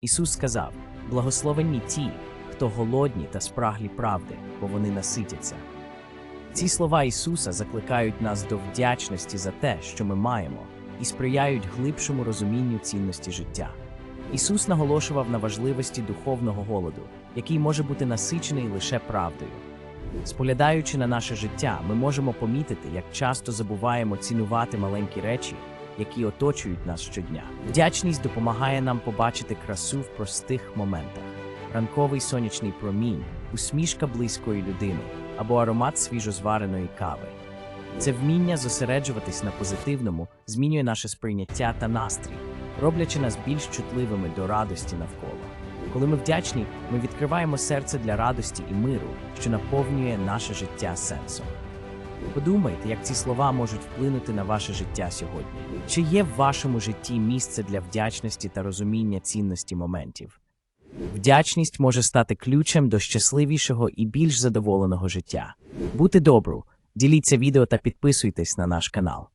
Ісус сказав: Благословенні ті, хто голодні та спраглі правди, бо вони наситяться. Ці слова Ісуса закликають нас до вдячності за те, що ми маємо, і сприяють глибшому розумінню цінності життя. Ісус наголошував на важливості духовного голоду, який може бути насичений лише правдою. Споглядаючи на наше життя, ми можемо помітити, як часто забуваємо цінувати маленькі речі, які оточують нас щодня. Вдячність допомагає нам побачити красу в простих моментах: ранковий сонячний промінь, усмішка близької людини або аромат свіжозвареної кави. Це вміння зосереджуватись на позитивному змінює наше сприйняття та настрій, роблячи нас більш чутливими до радості навколо. Коли ми вдячні, ми відкриваємо серце для радості і миру, що наповнює наше життя сенсом. Подумайте, як ці слова можуть вплинути на ваше життя сьогодні. Чи є в вашому житті місце для вдячності та розуміння цінності моментів? Вдячність може стати ключем до щасливішого і більш задоволеного життя. Бути добру, діліться відео та підписуйтесь на наш канал.